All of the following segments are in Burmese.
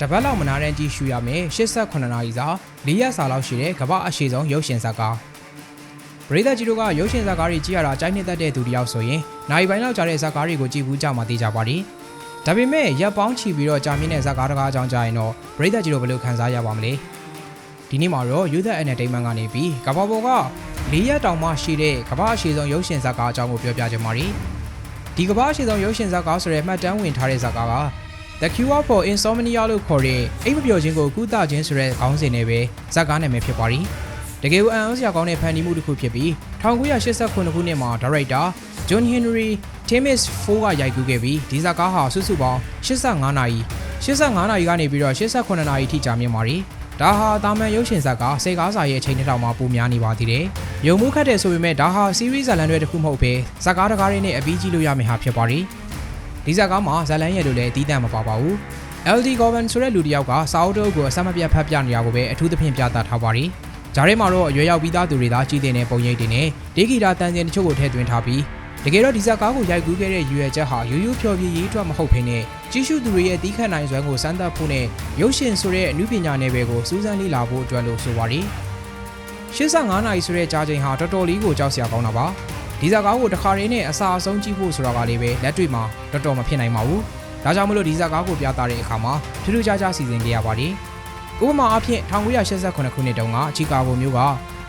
တပတ်လောက်မနာတဲ့ကြည့်ရှုရမယ်88နာရီစာ၄ရက်စာလောက်ရှိတဲ့ကမ္ဘာအရှိဆုံးရုပ်ရှင်ဇာတ်ကားပရိသတ်ကြီးတို့ကရုပ်ရှင်ဇာတ်ကားတွေကြည့်ရတာကြိုက်နှစ်သက်တဲ့သူတယောက်ဆိုရင်နိုင်ပိုင်းလောက်ကြာတဲ့ဇာတ်ကားတွေကိုကြည့်ဘူးကြမှာသိကြပါလိမ့်ဒါပေမဲ့ရပ်ပေါင်းချီပြီးတော့ကြာမြင့်တဲ့ဇာတ်ကားတကားအကြောင်းကြားရင်တော့ပရိသတ်ကြီးတို့ဘယ်လိုခံစားရပါမလဲဒီနေ့မှာတော့ Youth Entertainment ကနေပြီးကမ္ဘာပေါ်က၄ရက်တောင်မှရှိတဲ့ကမ္ဘာအရှိဆုံးရုပ်ရှင်ဇာတ်ကားအကြောင်းကိုပြောပြကြပါလိမ့်ဒီကမ္ဘာအရှိဆုံးရုပ်ရှင်ဇာတ်ကားဆိုတဲ့မှတ်တမ်းဝင်ထားတဲ့ဇာတ်ကားက The Cure for Insomnia လို့ခေါ်တဲ့အိပ်မပျော်ခြင်းကိုကုသခြင်းဆိုတဲ့ခေါင်းစဉ်နဲ့ပဲဇာတ်ကားနာမည်ဖြစ်ပါရီတကယ်ကိုအံ့ဩစရာကောင်းတဲ့ဖန်တီးမှုတစ်ခုဖြစ်ပြီး1989ခုနှစ်မှာဒါရိုက်တာ John Henry Timmins 4ကရိုက်ကူးခဲ့ပြီးဒီဇာတ်ကားဟာစုစုပေါင်း85နာရီ85နာရီကနေပြီးတော့89နာရီထိကြာမြင့်ပါရီဒါဟာတာမန်ရုပ်ရှင်ဇာတ်ကားစေကားစာရဲ့အချိန်တစ်ထောင်မှပိုများနေပါသေးတယ်။ရုံမှုခတ်တယ်ဆိုပေမဲ့ဒါဟာ series ဇာတ်လမ်းတွေတစ်ခုမဟုတ်ဘဲဇာတ်ကားတကားတွေနဲ့အပြီးကြည့်လို့ရမယ့်ဟာဖြစ်ပါရီ။ ဒီဇာတ်ကားမှာဇာလန်ရဲ့လိုလည်းအတီးတန့်မပါပါဘူး LD Govan ဆိုတဲ့လူတစ်ယောက်ကစာအုပ်တုပ်ကိုအဆက်မပြတ်ဖတ်ပြနေရကိုပဲအထူးသဖြင့်ပြသထားပါရီဂျားထဲမှာတော့အရွယ်ရောက်ပြီးသားသူတွေသာကြည်တင်တဲ့ပုံရိပ်တွေနဲ့ဒေဂီတာတန်စင်တချို့ကိုထည့်သွင်းထားပြီးတကယ်တော့ဒီဇာတ်ကားကိုရိုက်ကူးခဲ့တဲ့ရွယ်ချက်ဟာရိုးရိုးဖြော်ပြရေးထွက်မဟုတ်ဘဲနဲ့ကြီးစုသူတွေရဲ့တီးခတ်နိုင်စွမ်းကိုစမ်းသပ်ဖို့နဲ့ရုပ်ရှင်ဆိုတဲ့အမှုပညာနယ်ပယ်ကိုစူးစမ်းလေ့လာဖို့အတွက်လို့ဆိုပါရီ85နာရီဆိုတဲ့ကြားချိန်ဟာတော်တော်လေးကိုကြောက်စရာကောင်းတာပါ ဒီဇာတ်ကားကိုတစ်ခါတည်းနဲ့အစာအဆုံးကြည့်ဖို့ဆိုတာကလည်းပဲလက်တွေ့မှာတော်တော်မဖြစ်နိုင်ပါဘူး။ဒါကြောင့်မလို့ဒီဇာတ်ကားကိုပြသတဲ့အခါမှာထူးထူးခြားခြားစီစဉ်ကြရပါတယ်။ဥပမာအားဖြင့်1988ခုနှစ်တုန်းကချီကာဂိုမြို့က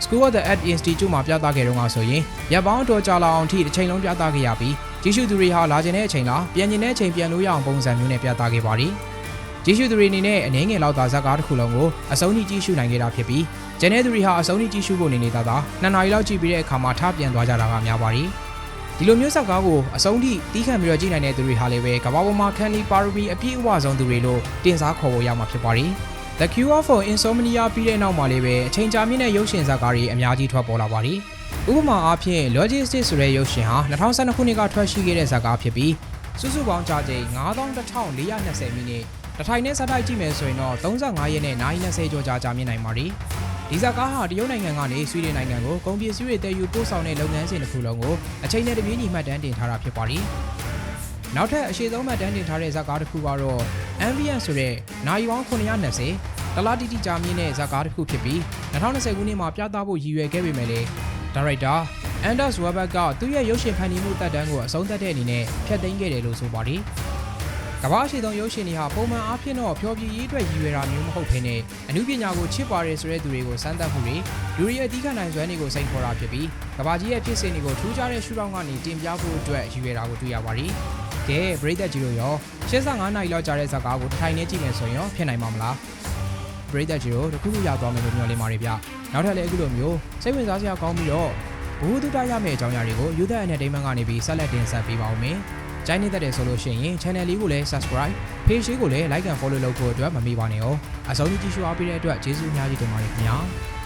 School of the Art Institute မှာပြသခဲ့တုန်းကဆိုရင်ရပ်ပေါင်းတော်ကြာလာအောင်ထိတစ်ချိန်လုံးပြသခဲ့ရပြီးကြီးစုသူတွေဟာလာကျင်တဲ့အချိန်လားပြန်ကျင်တဲ့အချိန်ပြန်လို့ရအောင်ပုံစံမျိုးနဲ့ပြသခဲ့ပါတယ်။ ကြီးစုသူတွေအနေနဲ့အနေငယ်လောက်သာဇာတ်ကားတစ်ခုလုံးကိုအဆုံးထိကြည့်ရှုနိုင်ခဲ့တာဖြစ်ပြီးကျန်တဲ့သူတွေဟာအဆုံးထိကြည့်ရှုဖို့နေနေတာသာနှစ်နာရီလောက်ကြည့်ပြီးတဲ့အခါမှာထပြန်သွားကြတာကများပါတယ်။ဒီလိုမျိုးဇာတ်ကားကိုအဆုံးထိတီးခံပြီးတော့ကြည့်နိုင်တဲ့သူတွေဟာလည်းပဲကမ္ဘာပေါ်မှာခန်နီပါရမီအပြည့်အဝဆုံးသူတွေလို့တင်စားခေါ်ဖို့ရမှာဖြစ်ပါတယ်။ The Cure for Insomnia ပြီးတဲ့နောက်မှာလည်းပဲအချိန်ကြာမြင့်တဲ့ရုပ်ရှင်ဇာတ်ကားတွေအများကြီးထွက်ပေါ်လာပါတယ်။ဥပမာအားဖြင့် Logistics ဆိုတဲ့ရုပ်ရှင်ဟာ2012ခုနှစ်ကထွက်ရှိခဲ့တဲ့ဇာတ်ကားဖြစ်ပြီးစုစုပေါင်းကြာချိန်91,420မိနစ် တစ်ထိုင်နဲ့စတိုက်ကြည့်မယ်ဆိုရင်တော့35ရက်နဲ့920ကျော်ကြာကြာမြင့်နိုင်ပါတယ်။ဒီဇာတ်ကားဟာတရုတ်နိုင်ငံကနေဆွီဒင်နိုင်ငံကိုကုန်ပစ္စည်းတွေတည်ယူပို့ဆောင်တဲ့လုပ်ငန်းစဉ်တစ်ခုလုံးကိုအချိန်နဲ့တပြေးညီမှတ်တမ်းတင်ထားတာဖြစ်ပါတယ်။နောက်ထပ်အရှိဆုံးမှတ်တမ်းတင်ထားတဲ့ဇာတ်ကားတစ်ခုကတော့ Ambient ဆိုတဲ့နိုင်ပေါင်း920တလားတိတိကြာမြင့်တဲ့ဇာတ်ကားတစ်ခုဖြစ်ပြီး2020ခုနှစ်မှာပြသဖို့ရည်ရွယ်ခဲ့ပေမဲ့လည်းဒါရိုက်တာ Anders Weber ကသူ့ရဲ့ရုပ်ရှင်ဖန်တီးမှုတက်တန်းကိုအဆုံးသတ်တဲ့အနေနဲ့ဖျက်သိမ်းခဲ့တယ်လို့ဆိုပါတယ်။ ကမ္ဘာရှိသောရုပ်ရှင်တွေဟာပုံမှန်အားဖြင့်တော့ဖျော်ဖြေရေးအတွက်ရည်ရွယ်တာမျိုးမဟုတ်ဘဲနဲ့အမှုပညာကိုချစ်ပါတယ်ဆိုတဲ့သူတွေကိုစမ်းသပ်မှုတွေလူတွေရဲ့အသီးခံနိုင်စွမ်းတွေကိုစိန်ခေါ်တာဖြစ်ပြီးကမ္ဘာကြီးရဲ့ဖြစ်စဉ်တွေကိုထူးခြားတဲ့ရှုထောင့်ကနေတင်ပြဖို့အတွက်ရည်ရွယ်တာကိုတွေ့ရပါတယ်။ကဲပရိသတ်ကြီးတို့ရော85နိုင်လောက်ကြာတဲ့ဇာတ်ကားကိုတစ်ထိုင်နဲ့ကြည့်မယ်ဆိုရင်ရောဖြစ်နိုင်မှာမလားပရိသတ်ကြီးတို့တခုခုရသွားမယ်လို့မျှော်လင့်ပါတယ်ဗျ။နောက်ထပ်လည်းအခုလိုမျိုးစိတ်ဝင်စားစရာကောင်းပြီးတော့ဘူးတူတရရမယ့်အကြောင်းအရာတွေကို Youth Entertainment ကနေပြီးဆက်လက်တင်ဆက်ပေးပါဦးမယ်။ ကြိုင်းနေတတ်တယ်ဆိုလို့ရှိရင် channel လေးကိုလည်း subscribe page လေးကိုလည်း like and follow လုပ်ဖို့အတွက်မမေ့ပါနဲ့哦။အဆုံးထိကြည့်ရှုအားပေးတဲ့အတွက်ကျေးဇူးအများကြီးတင်ပါတယ်ခင်ဗျာ။